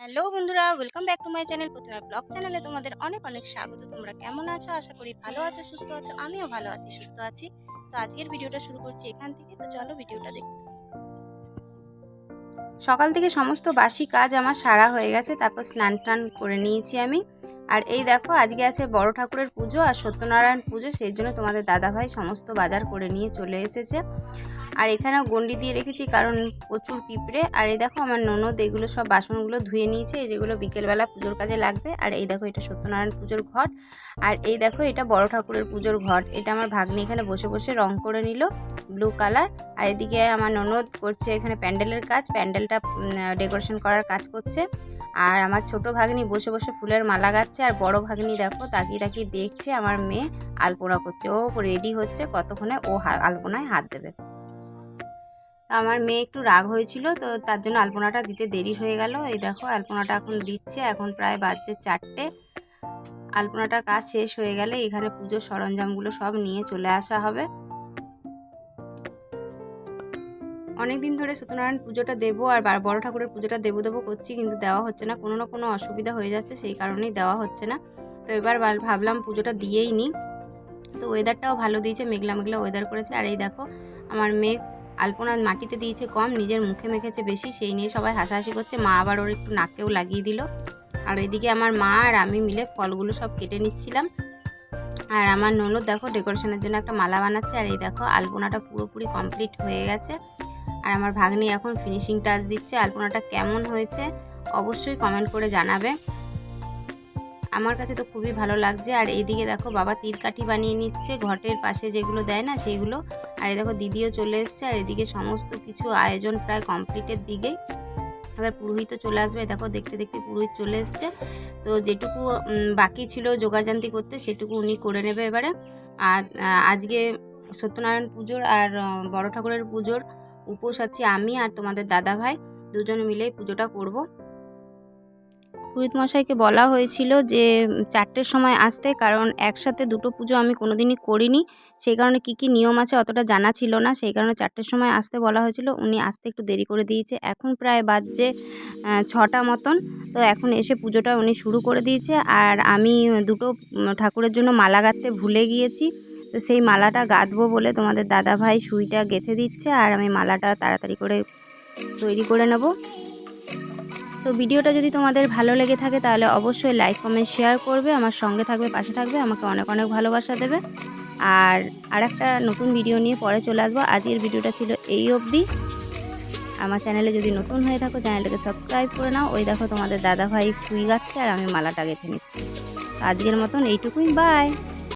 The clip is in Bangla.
হ্যালো বন্ধুরা welcome back to my channel প্রথমে ব্লগ চ্যানেলে তোমাদের অনেক অনেক স্বাগত। তোমরা কেমন আছো? আশা করি ভালো আছো, সুস্থ আছো, আমিও ভালো আছি, সুস্থ আছি। তো আজকের ভিডিওটা শুরু করছি এখান থেকে, তো চলো ভিডিওটা দেখতে সকাল থেকে সমস্ত বাসি কাজ আমার সারা হয়ে গেছে, তারপর স্নান টান করে নিয়েছি আমি। আর এই দেখো, আজকে আছে বড় ঠাকুরের পুজো আর সত্যনারায়ণ পুজো, সেই জন্য তোমাদের দাদাভাই সমস্ত বাজার করে নিয়ে চলে এসেছে। আর এখানেও গন্ডি দিয়ে রেখেছি কারণ প্রচুর পিঁপড়ে। আর এই দেখো আমার ননদ এগুলো সব বাসনগুলো ধুয়ে নিয়েছে, এই যেগুলো বিকেলবেলা পুজোর কাজে লাগবে। আর এই দেখো এটা সত্যনারায়ণ পুজোর ঘট। আর এই দেখো এটা বড় ঠাকুরের পুজোর ঘট। এটা আমার ভাগ্নি এখানে বসে বসে রং করে নিল, ব্লু কালার। আর এদিকে আমার ননদ করছে এখানে প্যান্ডেলের কাজ, প্যান্ডেলটা ডেকোরেশন করার কাজ করছে। আর আমার ছোট ভাগ্নি বসে বসে ফুলের মালা গাচ্ছে। আর বড় ভাগ্নি দেখো তাকিয়ে তাকিয়ে দেখছে আমার মেয়ে আলপনা করছে। ও রেডি হচ্ছে কতক্ষণে ও আলপনায় হাত দেবে। তা আমার মেয়ে একটু রাগ হয়েছিল, তো তার জন্য আলপনাটা দিতে দেরি হয়ে গেল। এই দেখো, আলপনাটা এখন দিচ্ছে, এখন প্রায় বাজছে চারটে। আলপনাটার কাজ শেষ হয়ে গেলে এখানে পুজোর সরঞ্জামগুলো সব নিয়ে চলে আসা হবে। অনেক দিন ধরে সত্যনারায়ণ পুজোটা দেবো আর বড় ঠাকুরের পুজোটা দেবো দেবো করছি, কিন্তু দেওয়া হচ্ছে না। কোনো না কোনো অসুবিধা হয়ে যাচ্ছে, সেই কারণেই দেওয়া হচ্ছে না। তো এবার ভাবলাম পুজোটা দিয়েই নিই। তো ওয়েদারটাও ভালো দিয়েছে, মেঘলা মেঘলা ওয়েদার করেছে। আর এই দেখো, আমার মেয়ে আলপনা মাটিতে দিয়েছে কম, নিজের মুখে মেখেছে বেশি, সেই নিয়ে সবাই হাসাহাসি করছে। মা আবার ওর একটু নাকেও লাগিয়ে দিল। আর এদিকে আমার মা আর আমি মিলে ফলগুলো সব কেটে নিচ্ছিলাম। আর আমার ননদ দেখো ডেকোরেশনের জন্য একটা মালা বানাচ্ছে। আর এই দেখো আলপনাটা পুরোপুরি কমপ্লিট হয়ে গেছে। আর আমার ভাগ্নি এখন ফিনিশিং টাচ দিচ্ছে। আলপনাটা কেমন হয়েছে অবশ্যই কমেন্ট করে জানাবে। আমার কাছে তো খুবই ভালো লাগছে। আর এইদিকে দেখো বাবা তীর কাঠি বানিয়ে নিচ্ছে, ঘটের পাশে যেগুলো দেয় না সেইগুলো। আর দেখো দিদিও চলে এসছে, আর এদিকে সমস্ত কিছু আয়োজন প্রায় কমপ্লিটের দিকে এবার পুরোহিতও চলে আসবে, দেখো দেখতে দেখতে পুরোহিত চলে এসছে। তো যেটুকু বাকি ছিল যোগাযান্তি করতে সেটুকু উনি করে নেবে এবারে। আর আজকে সত্যনারায়ণ পুজোর আর বড় ঠাকুরের পুজোর উপোস আছি আমি আর তোমাদের দাদা ভাই দুজন মিলেই পুজোটা করব। পুরোহিত মশাইকে বলা হয়েছিল যে চারটের সময় আসতে, কারণ একসাথে দুটো পুজো আমি কোনোদিনই করিনি। সেই কারণে কি কি নিয়ম আছে অতটা জানা ছিল না। সেই কারণে চারটের সময় আসতে বলা হয়েছিল। উনি আসতে একটু দেরি করে দিয়েছে। এখন প্রায় বাজছে ছটা মতন। তো এখন এসে পুজোটা উনি শুরু করে দিয়েছে। আর আমি দুটো ঠাকুরের জন্য মালা গাঁথতে ভুলে গিয়েছি। তো সেই মালাটা গাঁথবো বলে তোমাদের দাদা ভাই সুইটা গেঁথে দিচ্ছে। আর আমি মালাটা তাড়াতাড়ি করে তৈরি করে নেব। তো ভিডিওটা যদি তোমাদের ভালো লেগে থাকে তাহলে অবশ্যই লাইক, কমেন্ট, শেয়ার করবে, আমার সঙ্গে থাকবে, পাশে থাকবে, আমাকে অনেক অনেক ভালোবাসা দেবে। আর আর একটা নতুন ভিডিও নিয়ে পরে চলে আসব। আজকের ভিডিওটা ছিল এই অবধি। আমার চ্যানেলে যদি নতুন হয়ে থাকো, চ্যানেলটাকে সাবস্ক্রাইব করে নাও। ওই দেখো তোমাদের দাদাভাই ফুই গাচ্ছে আর আমি মালাটা গেঁথে নিচ্ছি। আজকের মতন এইটুকুই। বাই!